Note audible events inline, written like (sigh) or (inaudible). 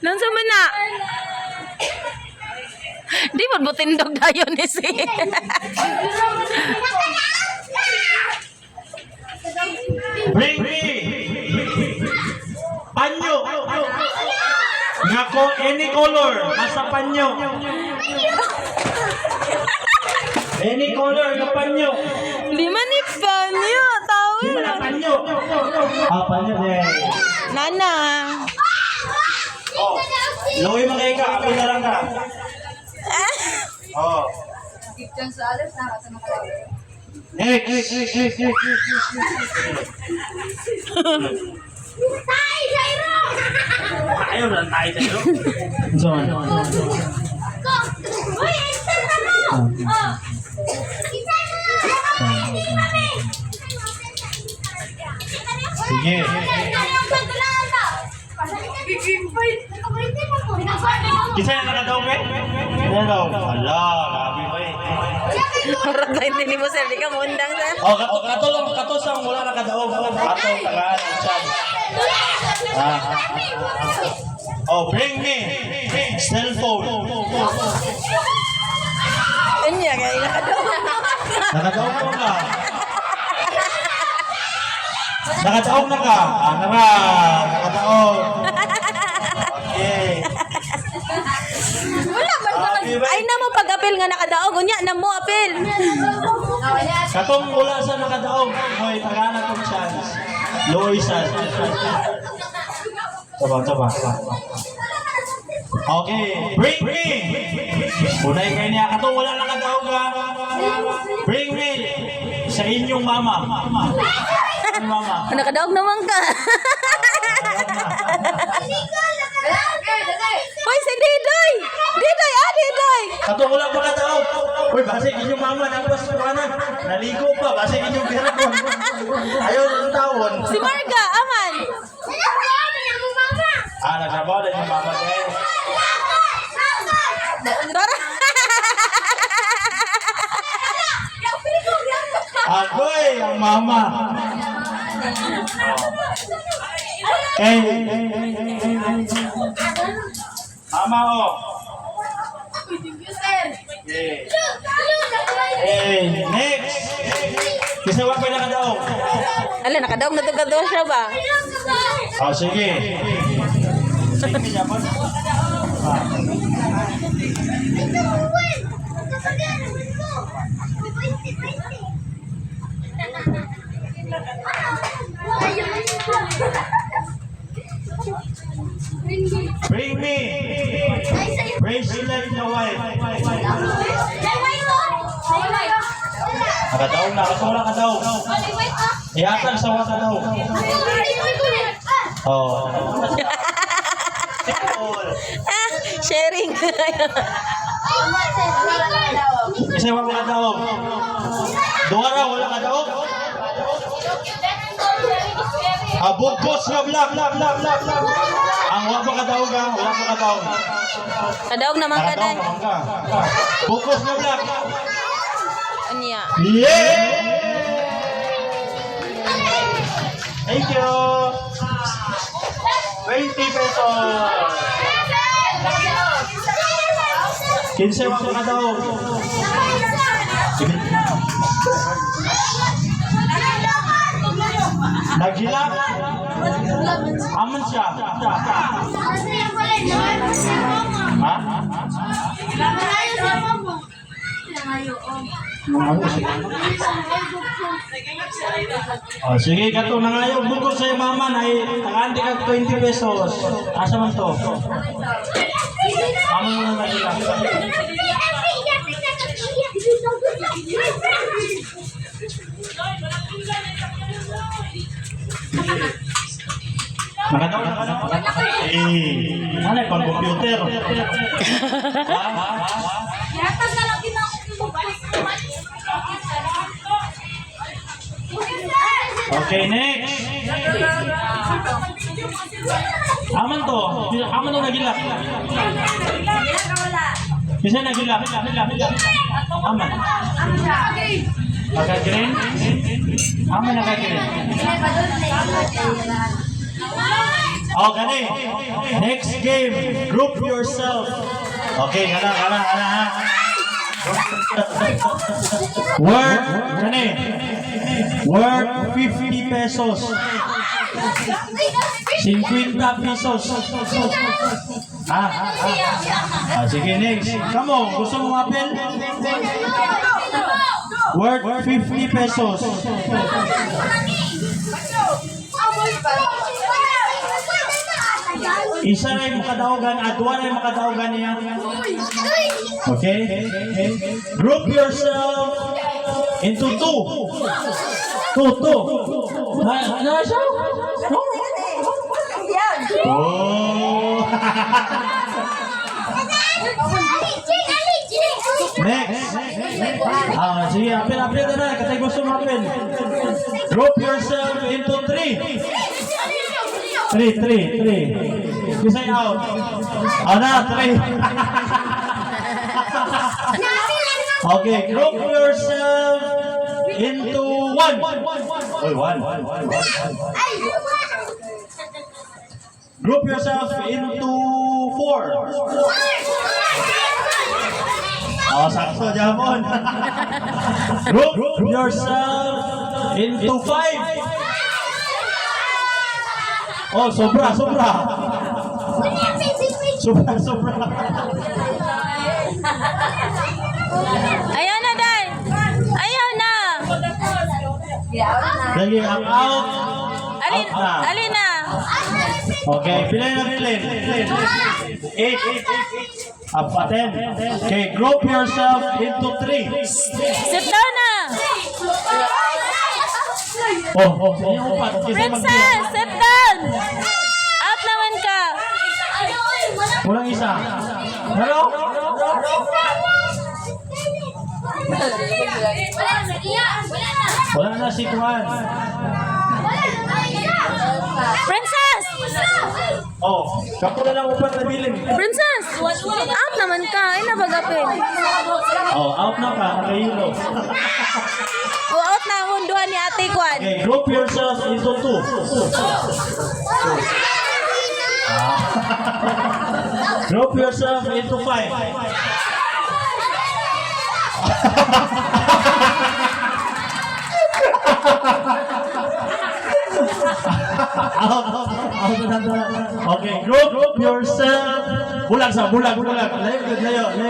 Nansa man na? Di mo mo tindog dayon ni si. Bring me! Panyo! Ngako, any color, basta panyo. Any color na panyo. Di man ni panyo, tawon. Di ba na panyo? Ah, panyo din. Nana. Oh, Loy mga ika, apil na lang ka. Oh. Next, next, next, next, next, Ayaw na tayo sa'yo. So, Sige. Kisa na ka? Ano daw? Ala, grabe ba eh. Murag ba hindi mo sir, di ka mo undang sir. Oh, kato, kato lang, kato sa wala nakadaw. Kato, tagaan, chan. Ah, ah. Oh, bring me cellphone. Anya kay nakadaw. Nakadaw ko ka. Nakadaog na ka. Ah, nara. Nakadaog. Ay na mo pag-apil nga nakadaog unya na mo apil. Katong wala sa nakadaog. Hoy, tagaan na tong chance. Loisan. Taba, taba. Okay, bring me. Unay kayo niya. Katong wala nakadaog ka. Bring me sa inyong mama. Mama? (laughs) Nakadaog naman ka. (laughs) Hoy si Didoy. Didoy, ah Didoy. Kato wala pa ka tao. Uy, basig inyong mama nagpas ko na. Naligo pa, basig inyong pera ko. Ayaw ng taon. Si Marga, aman. Ah, nagsabaw din yung mama kayo. Tara. Agoy, ang mama. Eh, mama oh. Eh, next. Kasi wag pa nakadaog. Ala nakadaog na to siya ba? Oh, sige. Sige, niya po. Ah. Bracelet na white. Nakadaog na. Kaso wala kadaog. Ihatag sa wata daw. Oh. (laughs) Ah, sharing. Kasi wala kadaog. Duha ra wala kadaog. Abot boss na vlog. Ang wala pa kadaog ha, wala pa kadaog. Kadaog naman ka day. Focus na vlog. Anya. Yeah! Thank you. 20 pesos. Kinsa wa pa kadaog. Sige. Nagilak. Aman siya. Ha? Oh, sige, kato na nga yung bukod sa mama na takandi ka 20 pesos. Asa man to? Amo mo na nagilak. Nakataw na ka Eh, ano pang computer? Ha? Okay, next. Aman to. Aman to nagilak. Bisa nagilak. Aman. Naka-green? Aman naka-green. Oh, gani. Next game, group yourself. Okay, kana, kana, kana. Work, gani. Work 50 pesos. 50 pesos. Ha? Ah, sige, next. Come on, gusto mo apel? Worth 50 pesos. Isa na yung makadaogan at wala yung makadaogan niya. Okay? Group yourself into two. Two, two. Na, na siya? Oh! Next. Ah, sige, apel, apel na na. Katay gusto mo apel. Group yourself into three. Three, three, three. Kisay out. Ah, na, three. (laughs) okay, group yourself into one. Oy, one. Group yourself into four. Oh, sakto, Jamon. (laughs) group yourself into five. Oh, sobra, sobra. Sobra, sobra. Ayaw na, Day. Ayaw na. Sige, ang out. Alin, alin na. Okay, pilay na pilay. Eight, eight, eight, eight. Up pa ten. Okay, group yourself into three. Sit down na. Oh, oh, oh, oh. Kisay Princess, sit down. Out naman ka. Kulang isa. Hello? Wala na si Tuan. Princess! Oh, kapo na lang upat na bilin. Princess! Out naman ka. Ay, nabagapin. Oh, out na ka. Nakahilo. (laughs) O, out na. Hunduhan ni Ate Kwan. Okay, group yourself into two. (laughs) Group yourself into five. out, (laughs) out. Okay, group yourself. Bulag sa, bulag, bulag. Layo, layo, layo.